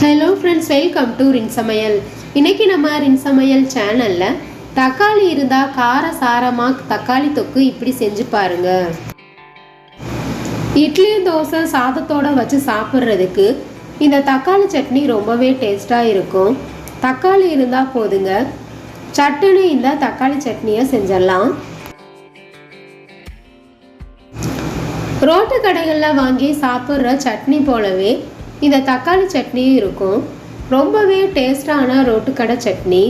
Hello friends welcome to ரின் சமையல் இன்னைக்கு நம்ம ரின் சமையல் சேனலில் தக்காளி இருந்தால் கார சாரமாக தக்காளி தொக்கு இப்படி செஞ்சு பாருங்க. இட்லி தோசை சாதத்தோடு வச்சு சாப்பிட்றதுக்கு இந்த தக்காளி சட்னி ரொம்பவே டேஸ்ட்டாக இருக்கும். தக்காளி இருந்தால் போதுங்க. சட்டுன்னு இந்த தக்காளி சட்னியை செஞ்சிடலாம். ரோட்டு கடைகளில் வாங்கி சாப்பிட்ற சட்னி போலவே இந்த தக்காளி சட்னியும் இருக்கும். ரொம்பவே டேஸ்டான ரோட்டுக்கடை சட்னி.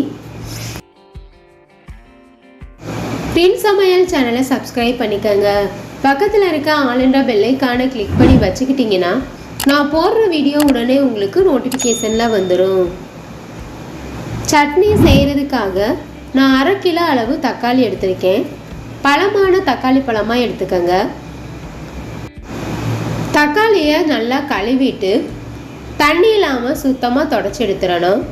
பின் சமையல் சேனலை சப்ஸ்கிரைப் பண்ணிக்கோங்க. பக்கத்தில் இருக்க ஆலண்டா பெல்லைக்கான கிளிக் பண்ணி வச்சுக்கிட்டிங்கன்னா நான் போடுற வீடியோ உடனே உங்களுக்கு நோட்டிஃபிகேஷனில் வந்துடும் சட்னி செய்கிறதுக்காக நான் அரை கிலோ அளவு தக்காளி எடுத்திருக்கேன். பழமான தக்காளி பழமாக எடுத்துக்கோங்க. தக்காளியை நல்லா கழுவிட்டு தண்ணி இல்லாமல் சுத்தமாக தொடச்சி எடுத்துடணும்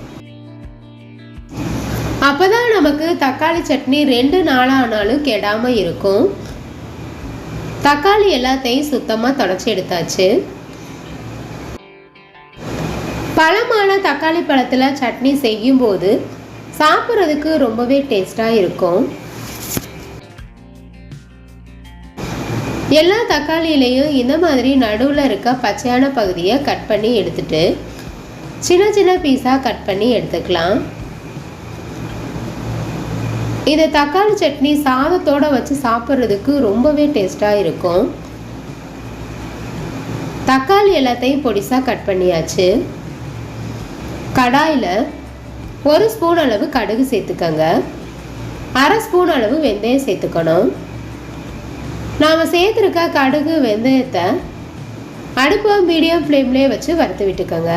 அப்போ தான் நமக்கு தக்காளி சட்னி ரெண்டு நாளானாலும் கெடாமல் இருக்கும். தக்காளி எல்லாத்தையும் சுத்தமாக தொடச்சி எடுத்தாச்சு. பழமான தக்காளி பழத்தில் சட்னி செய்யும்போது சாப்பிட்றதுக்கு ரொம்பவே டேஸ்ட்டாக இருக்கும். எல்லா தக்காளியிலையும் இந்த மாதிரி நடுவில் இருக்க பச்சையான பகுதியை கட் பண்ணி எடுத்துட்டு சின்ன சின்ன பீஸாக கட் பண்ணி எடுத்துக்கலாம். இந்த தக்காளி சட்னி சாதத்தோடு வச்சு சாப்பிட்றதுக்கு ரொம்பவே டேஸ்ட்டாக இருக்கும். தக்காளி எல்லாத்தையும் பொடிசாக கட் பண்ணியாச்சு. கடாயில் ஒரு ஸ்பூன் அளவு கடுகு சேர்த்துக்கோங்க. அரை ஸ்பூன் அளவு வெந்தயம் சேர்த்துக்கணும். நாம் சேர்த்துருக்க கடுகு வெந்தயத்தை அடுப்பை மீடியம் ஃப்ளேம்லேயே வச்சு வறுத்து விட்டுக்கோங்க.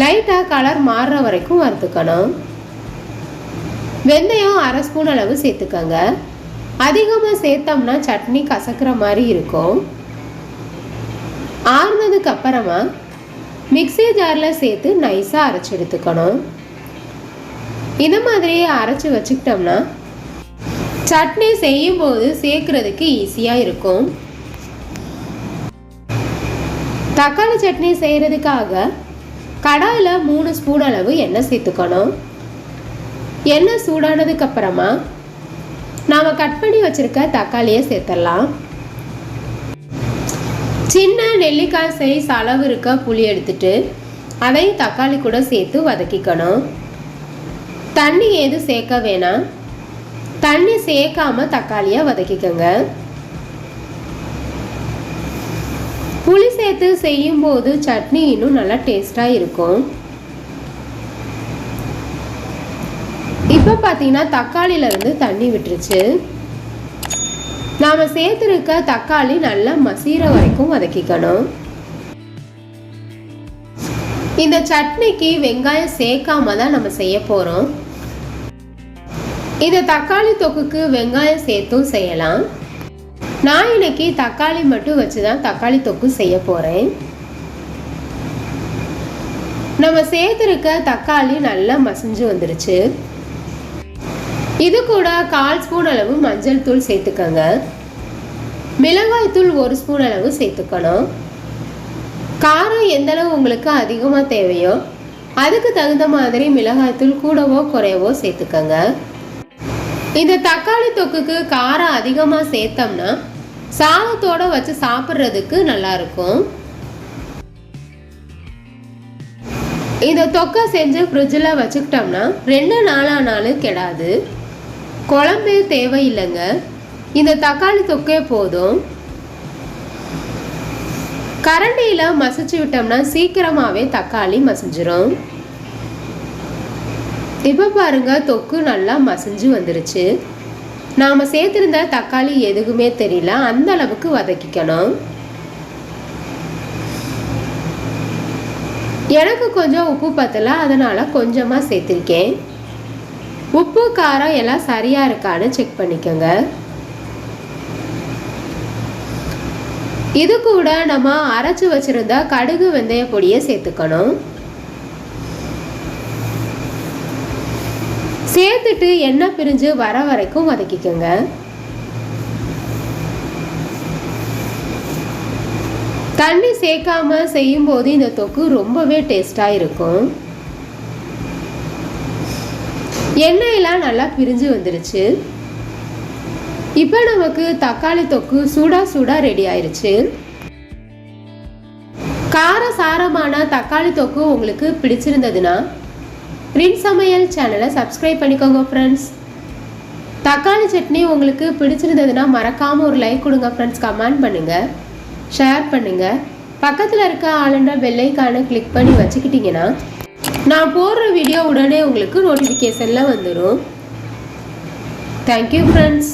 லைட்டாக கலர் மாறுற வரைக்கும் வறுத்துக்கணும். வெந்தயம் அரை ஸ்பூன் அளவு சேர்த்துக்கோங்க. அதிகமாக சேர்த்தோம்னா சட்னி கசக்கிற மாதிரி இருக்கும். ஆறுனதுக்கு அப்புறமா மிக்ஸி ஜாரில் சேர்த்து நைஸாக அரைச்சி எடுத்துக்கணும். இந்த மாதிரியே அரைச்சி வச்சுக்கிட்டோம்னா சட்னி செய்யும்போது சேர்க்கறதுக்கு ஈஸியாக இருக்கும். தக்காளி சட்னி செய்கிறதுக்காக கடாயில் மூணு ஸ்பூன் அளவு எண்ணெய் சேர்த்துக்கணும். எண்ணெய் சூடானதுக்கு அப்புறமா நாம் கட் பண்ணி வச்சுருக்க தக்காளியை சேர்த்துடலாம் சின்ன நெல்லிக்காய் சைஸ் அளவு இருக்க புளி எடுத்துட்டு அதையும் தக்காளி கூட சேர்த்து வதக்கிக்கணும். தண்ணி எதுவும் சேர்க்க வேணாம். தண்ணி சேர்க்காம தக்காளியை வதக்கிக்கோங்க. புளி சேர்த்து செய்யும் போது சட்னி இன்னும் நல்லா டேஸ்டாக இருக்கும். இப்போ பார்த்தீங்கன்னா தக்காளியிலேருந்து தண்ணி விட்டுருச்சு. நாம் சேர்த்துருக்க தக்காளி நல்லா மசீர வரைக்கும் வதக்கிக்கணும். இந்த சட்னிக்கு வெங்காயம் சேர்க்காம தான் நம்ம செய்ய போகிறோம் இதை தக்காளி தொக்குக்கு வெங்காயம் சேர்த்தும் செய்யலாம். நான் இன்னைக்கு தக்காளி மட்டும் வச்சு தான் தக்காளி தொக்கு செய்ய போகிறேன் நம்ம சேர்த்துருக்க தக்காளி நல்லா மசிஞ்சு வந்துருச்சு. இது கூட கால் ஸ்பூன் அளவு மஞ்சள் தூள் சேர்த்துக்கோங்க. மிளகாய் தூள் ஒரு ஸ்பூன் அளவு சேர்த்துக்கணும். காரம் எந்த அளவு உங்களுக்கு அதிகமாக தேவையோ அதுக்கு தகுந்த மாதிரி மிளகாய் தூள் கூடவோ குறையவோ சேர்த்துக்கோங்க. இந்த தக்காளி தொக்குக்கு காரம் அதிகமாக சேர்த்தோம்னா சாதத்தோட வச்சு சாப்பிட்றதுக்கு நல்லா இருக்கும் இந்த தொக்கை செஞ்சு ஃப்ரிட்ஜில் வச்சுக்கிட்டோம்னா ரெண்டு நாளானாலும் கெடாது. குழம்பே தேவையில்லைங்க. இந்த தக்காளி தொக்கே போதும். கரண்டியில் மசிச்சு விட்டோம்னா சீக்கிரமாகவே தக்காளி மசிஞ்சிரும். இப்போ பாருங்க தொக்கு நல்லா மசிஞ்சு வந்துருச்சு. நாம் சேர்த்துருந்த தக்காளி எதுவுமே தெரியல அந்த அளவுக்கு வதக்கிக்கணும். எனக்கு கொஞ்சம் உப்பு பத்தல அதனால் கொஞ்சமாக சேர்த்துருக்கேன். உப்பு காரம் எல்லாம் சரியாக இருக்கான்னு செக் பண்ணிக்கோங்க. இது கூட நம்ம அரைச்சி வச்சுருந்த கடுகு வெந்தய பொடியை சேர்த்துக்கணும். சேர்த்துட்டு எண்ணெய் பிரிஞ்சு வர வரைக்கும் வதக்கிக்கோங்க. தண்ணி சேர்க்காம செய்யும்போது இந்த தொக்கு ரொம்பவே டேஸ்டாக இருக்கும். எண்ணெயெல்லாம் நல்லா பிரிஞ்சு வந்துருச்சு. இப்போ நமக்கு தக்காளி தொக்கு சூடா சூடாக ரெடி ஆயிடுச்சு கார சாரமான தக்காளி தொக்கு உங்களுக்கு பிடிச்சிருந்ததுன்னா ரின் சமையல் சேனலை சப்ஸ்கிரைப் பண்ணிக்கோங்க ஃப்ரெண்ட்ஸ் தக்காளி சட்னி உங்களுக்கு பிடிச்சிருந்ததுன்னா மறக்காமல் ஒரு லைக் கொடுங்க ஃப்ரெண்ட்ஸ் கமெண்ட் பண்ணுங்கள் ஷேர் பண்ணுங்கள் பக்கத்தில் இருக்க ஆளுண்ட பெல்லைக்கான கிளிக் பண்ணி வச்சுக்கிட்டிங்கன்னா நான் போடுற வீடியோ உடனே உங்களுக்கு நோட்டிஃபிகேஷனில் வந்துடும் தேங்க்யூ ஃப்ரெண்ட்ஸ்